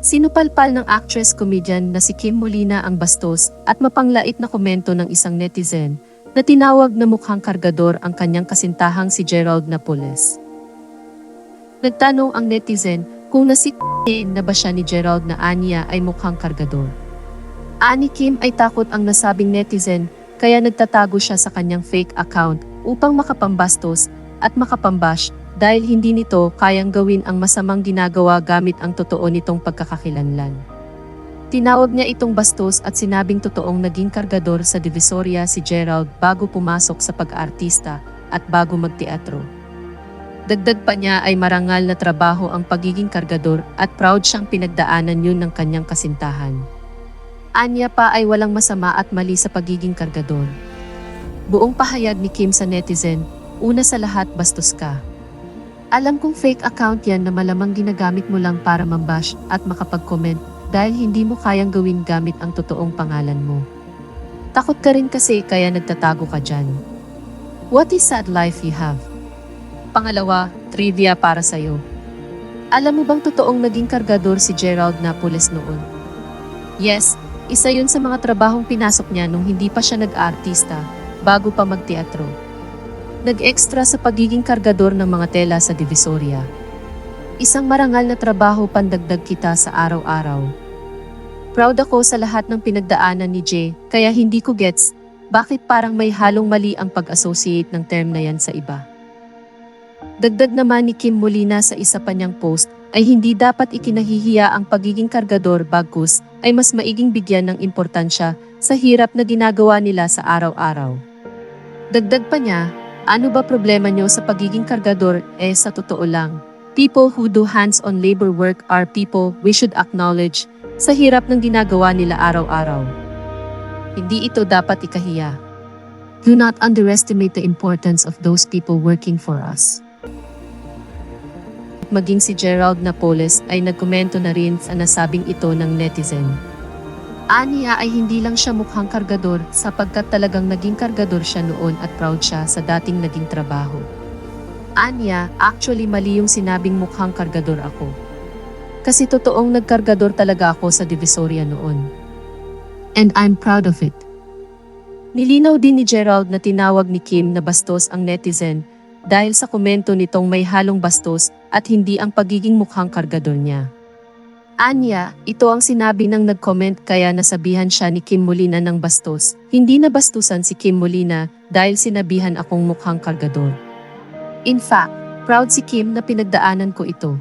Sinupalpal ng actress-comedian na si Kim Molina ang bastos at mapanglait na komento ng isang netizen na tinawag na mukhang kargador ang kanyang kasintahang si Gerald Napoles. Nagtanong ang netizen kung nasi na ba siya ni Gerald na aniya ay mukhang kargador. Ani Kim ay takot ang nasabing netizen kaya nagtatago siya sa kanyang fake account upang makapambastos at makapambash dahil hindi nito kayang gawin ang masamang ginagawa gamit ang totoo nitong pagkakakilanlan. Tinawag niya itong bastos at sinabing totoong naging kargador sa Divisoria si Gerald bago pumasok sa pag-artista at bago magteatro. Dagdag pa niya ay marangal na trabaho ang pagiging kargador at proud siyang pinagdaanan yun ng kanyang kasintahan. Anya pa ay walang masama at mali sa pagiging kargador. Buong pahayag ni Kim sa netizen, una sa lahat bastos ka. Alam kong fake account yan na malamang ginagamit mo lang para mambash at makapag-comment dahil hindi mo kayang gawin gamit ang totoong pangalan mo. Takot ka rin kasi kaya nagtatago ka dyan. What is sad life you have? Pangalawa, trivia para sa'yo. Alam mo bang totoong naging kargador si Gerald Napoles noon? Yes, isa yun sa mga trabahong pinasok niya nung hindi pa siya nag-artista, bago pa magteatro. Nag-extra sa pagiging kargador ng mga tela sa Divisoria. Isang marangal na trabaho pandagdag kita sa araw-araw. Proud ako sa lahat ng pinagdaanan ni Jay, kaya hindi ko gets bakit parang may halong mali ang pag-associate ng term na yan sa iba. Dagdag naman ni Kim Molina sa isa pa niyang post ay hindi dapat ikinahihiya ang pagiging kargador bagkus ay mas maiging bigyan ng importansya sa hirap na ginagawa nila sa araw-araw. Dagdag pa niya, ano ba problema niyo sa pagiging kargador eh sa totoo lang. People who do hands-on labor work are people we should acknowledge sa hirap ng ginagawa nila araw-araw. Hindi ito dapat ikahiya. Do not underestimate the importance of those people working for us maging si Gerald Napoles ay nagkomento na rin sa nasabing ito ng netizen. Aniya ay hindi lang siya mukhang kargador sapagkat talagang naging kargador siya noon at proud siya sa dating naging trabaho. Anya, actually mali yung sinabing mukhang kargador ako. Kasi totoong nagkargador talaga ako sa Divisoria noon. And I'm proud of it. Nilinaw din ni Gerald na tinawag ni Kim na bastos ang netizen dahil sa komento nitong may halong bastos at hindi ang pagiging mukhang kargador niya. Anya, ito ang sinabi ng nag-comment kaya nasabihan siya ni Kim Molina ng bastos. Hindi na bastusan si Kim Molina dahil sinabihan akong mukhang kargador. In fact, proud si Kim na pinagdaanan ko ito.